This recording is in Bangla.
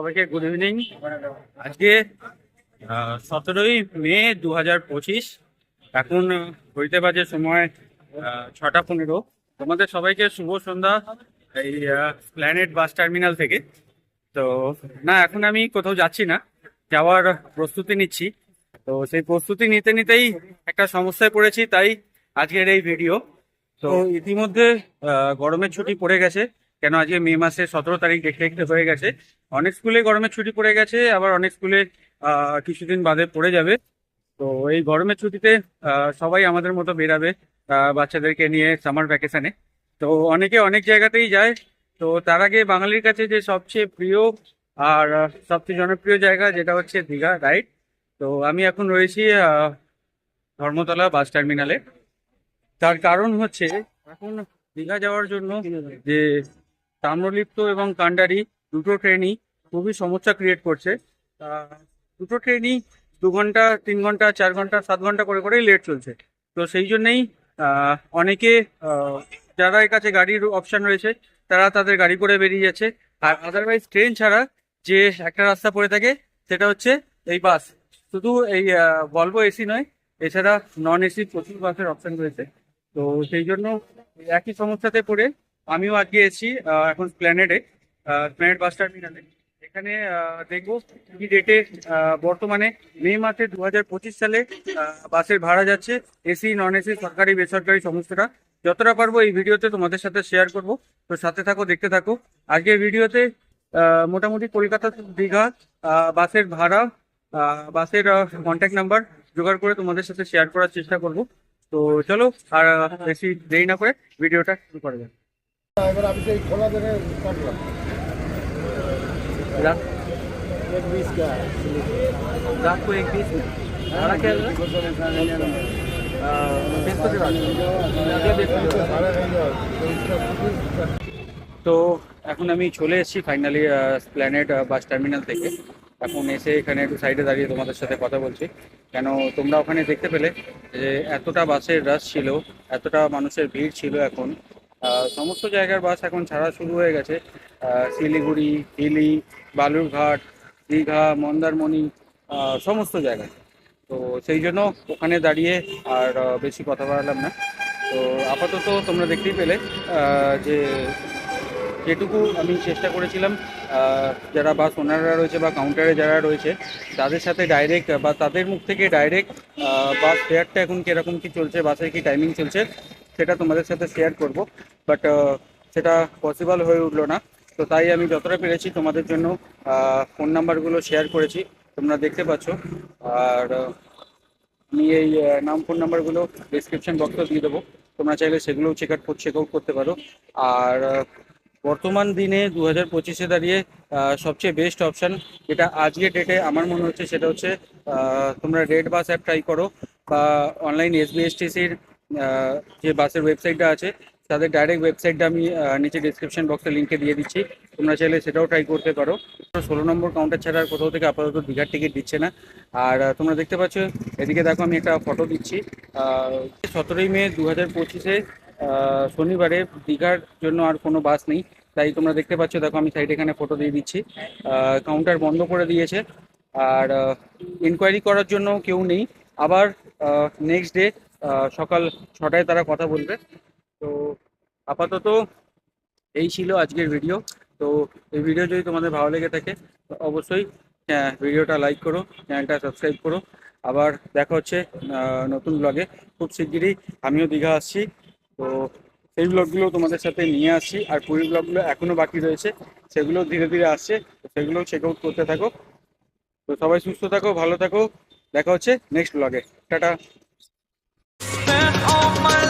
সবাইকে গুড ইভিনিং আজকে সতেরোই মে দু হাজার পঁচিশ, এখন হইতে বাজে সময় ছটা পনেরো। তোমাদের সবাইকে শুভ সন্ধ্যা এই প্ল্যানেট বাস টার্মিনাল থেকে। তো, না, এখন আমি কোথাও যাচ্ছি না, যাওয়ার প্রস্তুতি নিচ্ছি। তো, সেই প্রস্তুতি নিতে নিতেই একটা সমস্যায় পড়েছি, তাই আজকের এই ভিডিও তো, ইতিমধ্যে গরমের ছুটি পড়ে গেছে। কেন আজকে মে মাসের সতেরো তারিখ দেখতে দেখতে হয়ে গেছে। অনেক স্কুলে গরমের ছুটি পড়ে গেছে, আবার অনেক স্কুলে কিছুদিন বাদে পড়ে যাবে। তো এই গরমের ছুটিতে সবাই আমাদের মতো বেরাবে বাচ্চাদেরকে নিয়ে সামার ভ্যাকেশনে। তো অনেকে অনেক জায়গাতেই যায়। তো তার আগে বাঙালির কাছে যে সবচেয়ে প্রিয় আর সবচেয়ে জনপ্রিয় জায়গা যেটা হচ্ছে দীঘা রাইট তো আমি এখন রয়েছি ধর্মতলা বাস টার্মিনালে। তার কারণ হচ্ছে, এখন দীঘা যাওয়ার জন্য যে তাম্রলিপ্ত এবং কান্ডারি দুটো ট্রেনই খুবই সমস্যা ক্রিয়েট করছে। দুটো ট্রেনই দু ঘণ্টা, তিন ঘণ্টা, চার ঘণ্টা, সাত ঘণ্টা করে করেই লেট চলছে। তো সেই জন্যেই অনেকে যারা এর কাছে গাড়ির অপশন রয়েছে, তারা তাদের গাড়ি করে বেরিয়ে যাচ্ছে। আর আদারওয়াইজ ট্রেন ছাড়া যে একটা রাস্তা পড়ে থাকে, সেটা হচ্ছে এই বাস শুধু এই ভলভো এসি নয়, এছাড়া নন এসি প্রচুর বাসের অপশন রয়েছে। তো সেই জন্য একই সমস্যাতে পড়ে আমিও আজকে এসেছি এখন প্ল্যানেডে প্ল্যানেড বাস টার্মিনালে এখানে দেখব কি রেটে বর্তমানে মে মাসে দু হাজার পঁচিশ সালে বাসের ভাড়া যাচ্ছে এসি নন এসি সরকারি, বেসরকারি সমস্তটা। যতটা পারব এই ভিডিওতে তোমাদের সাথে শেয়ার করব। তো সাথে থাকো, দেখতে থাকো। আজকের ভিডিওতে মোটামুটি কলকাতা দীঘা বাসের ভাড়া বাসের কন্ট্যাক্ট নাম্বার জোগাড় করে তোমাদের সাথে শেয়ার করার চেষ্টা করব। তো চলো, আর, বেশি দেরি না করে ভিডিওটা শুরু করা যাক। এবার আমি সেই খোলা দেখে কাটলাম रात एक बीस का रात को एक बीस में भाड़ा क्या है বৃহস্পতিবার আজকে বৃহস্পতিবার। साढ़े नहीं जाओ তো এখন আমি চলে এসেছি ফাইনালি প্ল্যানেট বাস টার্মিনাল থেকে এখন এসে এখানে একটু সাইডে দাঁড়িয়ে তোমাদের সাথে কথা বলছি কেন তোমরা ওখানে দেখতে পেলে যে এতটা বাসের রাশ ছিল এতটা মানুষের ভিড় ছিল এখন আহ, সমস্ত জায়গার বাস এখন ছাড়া শুরু হয়ে গেছে। শিলিগুড়ি, হিলি, বালুরঘাট, দীঘা, মন্দারমণি সমস্ত জায়গায়। তো সেই জন্য ওখানে দাঁড়িয়ে আর বেশি কথা বাড়ালাম না। তো আপাতত তোমরা দেখতেই পেলে যে যেটুকু আমি চেষ্টা করেছিলাম যারা বাস ওনাররা রয়েছে বা কাউন্টারে যারা রয়েছে, তাদের সাথে ডাইরেক্ট বা তাদের মুখ থেকে ডাইরেক্ট বাস ফেয়ারটা এখন কীরকম কী চলছে, বাসের কি টাইমিং চলছে সেটা তোমাদের সাথে শেয়ার করব বাট সেটা পসিবল হয়ে উঠল না। তো তাই আমি যতটা পেরেছি তোমাদের জন্য ফোন নাম্বারগুলো শেয়ার করেছি, তোমরা দেখতে পাচ্ছ। আর আমি এই নাম ফোন নাম্বারগুলো ডিসক্রিপশন বক্সে দিয়ে দেবো। তোমরা চাইলে সেগুলোও চেক আউট চেক আউট করতে পারো। আর বর্তমান দিনে দু হাজার পঁচিশে দাঁড়িয়ে সবচেয়ে বেস্ট অপশান যেটা আজকের ডেটে আমার মনে হচ্ছে সেটা হচ্ছে তোমরা রেড বাস অ্যাপ ট্রাই করো, বা অনলাইন এসবিএসটিসির যে বাসের ওয়েবসাইটটা আছে, তাদের ডাইরেক্ট ওয়েবসাইটটা আমি নিচে ডিসক্রিপশন বক্সে লিঙ্কে দিয়ে দিচ্ছি। তোমরা চাইলে সেটাও ট্রাই করতে পারো। ষোলো নম্বর কাউন্টার ছাড়া আর কোথাও থেকে আপাতত দীঘার টিকিট দিচ্ছে না। আর তোমরা দেখতে পাচ্ছ, এদিকে দেখো আমি একটা ফটো দিচ্ছি। সতেরোই মে দু হাজার পঁচিশে শনিবারে দীঘার জন্য আর কোনো বাস নেই। তাই তোমরা দেখতে পাচ্ছ, দেখো আমি সাইডে এখানে ফটো দিয়ে দিচ্ছি। কাউন্টার বন্ধ করে দিয়েছে। আর ইনকোয়ারি করার জন্য কেউ নেই। আবার নেক্সট ডে সকাল ছটায় তারা কথা বলবে। তো আপাতত এই ছিল আজকের ভিডিও তো এই ভিডিও যদি তোমাদের ভালো লেগে থাকে অবশ্যই হ্যাঁ, ভিডিওটা লাইক করো চ্যানেলটা সাবস্ক্রাইব করো। আবার দেখা হচ্ছে নতুন ব্লগে খুব শিগগিরই আমিও দীঘা আসছি। তো সেই ব্লগগুলো তোমাদের সাথে নিয়ে আসছি। আর পুরী ব্লগগুলো এখনও বাকি রয়েছে সেগুলো ধীরে ধীরে আসছে। সেগুলো চেক আউট করতে থাকো। তো সবাই সুস্থ থাকো ভালো থাকো। দেখা হচ্ছে নেক্সট ব্লগে টাটা। All my